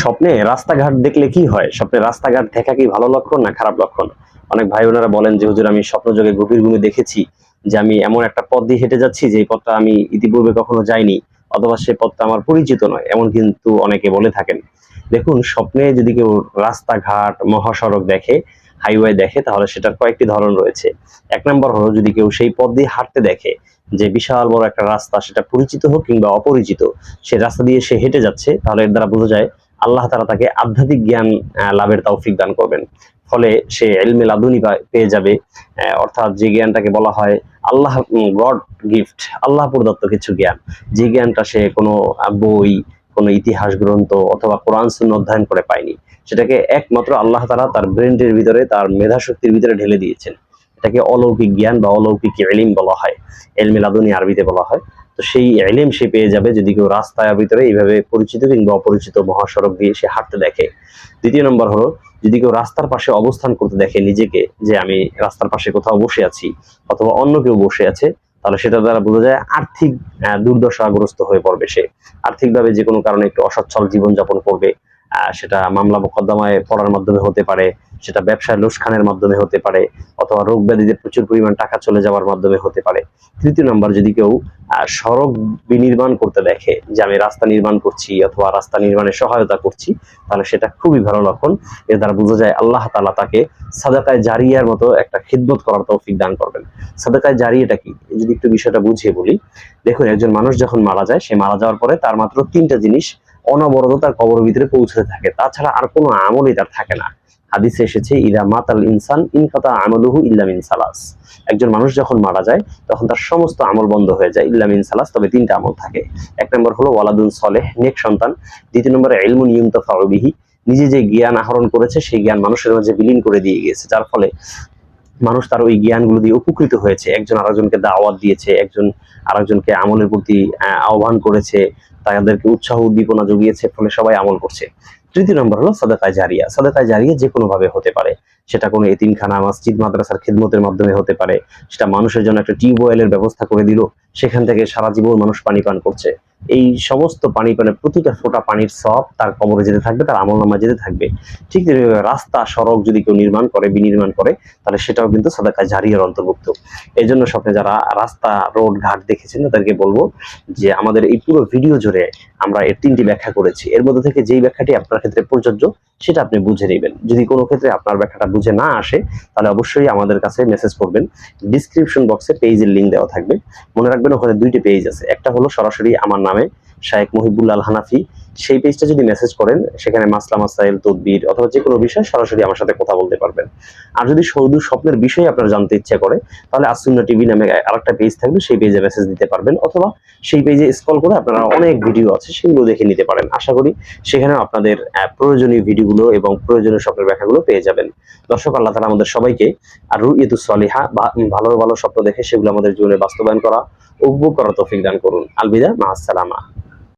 স্বপ্নে রাস্তাঘাট দেখলে কি হয়? স্বপ্নে রাস্তাঘাট দেখা কি ভালো লক্ষণ না খারাপ লক্ষণ? অনেক ভাই বোনেরা বলেন যে, হুজুর, আমি স্বপ্নযোগে গভীর ঘুমে দেখেছি যে, আমি এমন একটা পথ দিয়ে হেঁটে যাচ্ছি যে পথটা আমি ইতিপূর্বে কখনো যাইনি, অথবা সে পথটা আমার পরিচিত নয়। এমন কিন্তু অনেকে বলে থাকেন। দেখুন, স্বপ্নে যদি কেউ রাস্তাঘাট, মহাসড়ক দেখে, হাইওয়ে দেখে, তাহলে সেটার কয়েকটি ধরন রয়েছে। এক নম্বর হলো, যদি কেউ সেই পথ দিয়ে হাঁটতে দেখে যে, বিশাল বড় একটা রাস্তা, সেটা পরিচিত হোক কিংবা অপরিচিত, সে রাস্তা দিয়ে সে হেঁটে যাচ্ছে, তাহলে এর দ্বারা বোঝা যায় আল্লাহ তারা তাকে আধ্যাত্মিক জ্ঞান লাভের তৌফিক দান করবেন। ফলে সে এলমে লাদুনি পেয়ে যাবে। অর্থাৎ যে জ্ঞানটাকে বলা হয় আল্লাহ গড গিফট, আল্লাহ প্রদত্ত কিছু জ্ঞান। যে জ্ঞানটা সে কোনো বই, কোনো ইতিহাস গ্রন্থ অথবা কোরআন, সুন্নাহ অধ্যয়ন করে পায়নি। সেটাকে একমাত্র আল্লাহ তারা তার ব্রেনের ভিতরে, তার মেধা শক্তির ভিতরে ঢেলে দিয়েছেন। এটাকে অলৌকিক জ্ঞান বা অলৌকিক এলিম বলা হয়। এলমে লাদুনি আরবিতে বলা হয়। তো সেই এলিম সে পেয়ে যাবে যদি কেউ রাস্তায় ভিতরে এইভাবে পরিচিত কিংবা অপরিচিত মহাসড়ক দিয়ে সে হাঁটতে দেখে। দ্বিতীয় নম্বর হলো, যদি কেউ রাস্তার পাশে অবস্থান করতে দেখে নিজেকে যে আমি রাস্তার পাশে কোথাও বসে আছি অথবা অন্য কেউ বসে আছে, তাহলে সেটা দ্বারা বোঝা যায় আর্থিক দুর্দশাগ্রস্ত হয়ে পড়বে সে। আর্থিকভাবে যে কোনো কারণে একটু অসচ্ছল জীবনযাপন করবে সেটা মামলা মোকদ্দমায় পড়ার মাধ্যমে হতে পারে, সেটা ব্যবসায় লোসখানের মাধ্যমে হতে পারে, অথবা রোগ ব্যাধিতে প্রচুর পরিমাণ টাকা চলে যাওয়ার মাধ্যমে হতে পারে। তৃতীয় নম্বর, যদি কেউ সড়ক বিনির্মাণ করতে দেখে যে আমি রাস্তা নির্মাণ করছি অথবা রাস্তা নির্মাণে সহায়তা করছি, তাহলে সেটা খুবই ভালো লক্ষণ। এর দ্বারা বোঝা যায় আল্লাহ তালা তাকে সাদাকায় জারিয়ার মতো একটা খিদমত করার তৌফিক দান করবেন। সাদাকায় জারিয়াটা কি? যদি একটু বিষয়টা বুঝিয়ে বলি। দেখুন, একজন মানুষ যখন মারা যায়, সে মারা যাওয়ার পরে তার মাত্র তিনটা জিনিস অনবরত তার কবর ভিতরে পৌঁছতে থাকে। তাছাড়া আর কোনো আমলই তার থাকে না। হাদিসে এসেছে, ইদা মাতাল ইনসান ইনকাতা আমলুহু ইল্লামিন সালাস। একজন মানুষ যখন মারা যায়, তখন তার সমস্ত আমল বন্ধ হয়ে যায় ইল্লামিন সালাস। তবে তিনটা আমল থাকে। এক নম্বর হলো, ওয়ালাদুন সলেহ, নেক সন্তান। দ্বিতীয় নম্বরে এলমুন ইউমতাফাউবিহি নিজে যে জ্ঞান আহরণ করেছে, সেই জ্ঞান মানুষের মাঝে বিলীন করে দিয়ে গিয়েছে। যার ফলে মানুষ তার ওই জ্ঞানগুলো দিয়ে উপকৃত হয়েছে। একজন আরেকজনকে দাওয়াত দিয়েছে, একজন আরেকজনকে আমলের প্রতি আহ্বান করেছে, তাদেরকে উৎসাহ উদ্দীপনা জুগিয়েছে, ফলে সবাই আমল করছে। তৃতীয় নম্বর হলো সাদাকায় জারিয়া। সাদাকায় জারিয়া যে কোনো ভাবে হতে পারে। সেটা কোনো এতিমখানা, মসজিদ, মাদ্রাসার খেদমতের মাধ্যমে হতে পারে। সেটা মানুষের জন্য একটা টিউবওয়েলের ব্যবস্থা করে দিল। সেখান থেকে সারা জীবন মানুষ পানি পান করছে। এই সমস্ত পানি পানের প্রতিটা ফোঁটা পানির সব তার কবরে যেতে থাকবে, তার আমল নামা যেতে থাকবে। ঠিক তেমনিভাবে রাস্তা, সড়ক যদি কেউ নির্মাণ করে, বিনির্মাণ করে, তাহলে সেটাও কিন্তু সাদাকায় জারিয়ার অন্তর্ভুক্ত। এই জন্য স্বপ্নে যারা রাস্তা, রোড, ঘাট দেখেছেন, তাদেরকে বলব যে আমাদের এই পুরো ভিডিও জুড়ে আমরা এর তিনটি ব্যাখ্যা করেছি। এর মধ্যে থেকে যেই ব্যাখ্যাটি আপনার ক্ষেত্রে প্রযোজ্য, সেটা আপনি বুঝে নেবেন। যদি কোনো ক্ষেত্রে আপনার ব্যাখ্যাটা বুঝে না আসে, তাহলে অবশ্যই আমাদের কাছে মেসেজ করবেন। ডিসক্রিপশন বক্সে পেজের লিঙ্ক দেওয়া থাকবে। মনে রাখবেন ওখানে দুইটি পেজ আছে। একটা হলো সরাসরি আমার নামে শায়েক মহিবুল্লাহ হানাফি সেই পেজটা যদি মেসেজ করেন, সেখানে মাসলা, মাসাইল, তদবির অথবা যে কোনো বিষয় সরাসরি আমার সাথে কথা বলতে পারবেন। আর যদি শুধু স্বপ্নের বিষয়ে আপনার জানতে ইচ্ছা করে, তাহলে আসুন্না টিভি নামে আরেকটা পেজ থাকবে, সেই পেজে মেসেজ দিতে পারবেন অথবা সেই পেজে স্ক্রল করে আপনারা অনেক ভিডিও আছে, সেগুলো দেখে নিতে পারেন। আশা করি সেখানেও আপনাদের প্রয়োজনীয় ভিডিওগুলো এবং প্রয়োজনীয় স্বপ্নের ব্যাখ্যাগুলো পেয়ে যাবেন। দর্শক, আল্লাহ তালা আমাদের সবাইকে আর রুইয়তুস সলিহা বা ভালো ভালো স্বপ্ন দেখে সেগুলো আমাদের জীবনে বাস্তবায়ন করা উপভোগ করার তৌফিক দান করুন। আলবিদা মা আসসালামা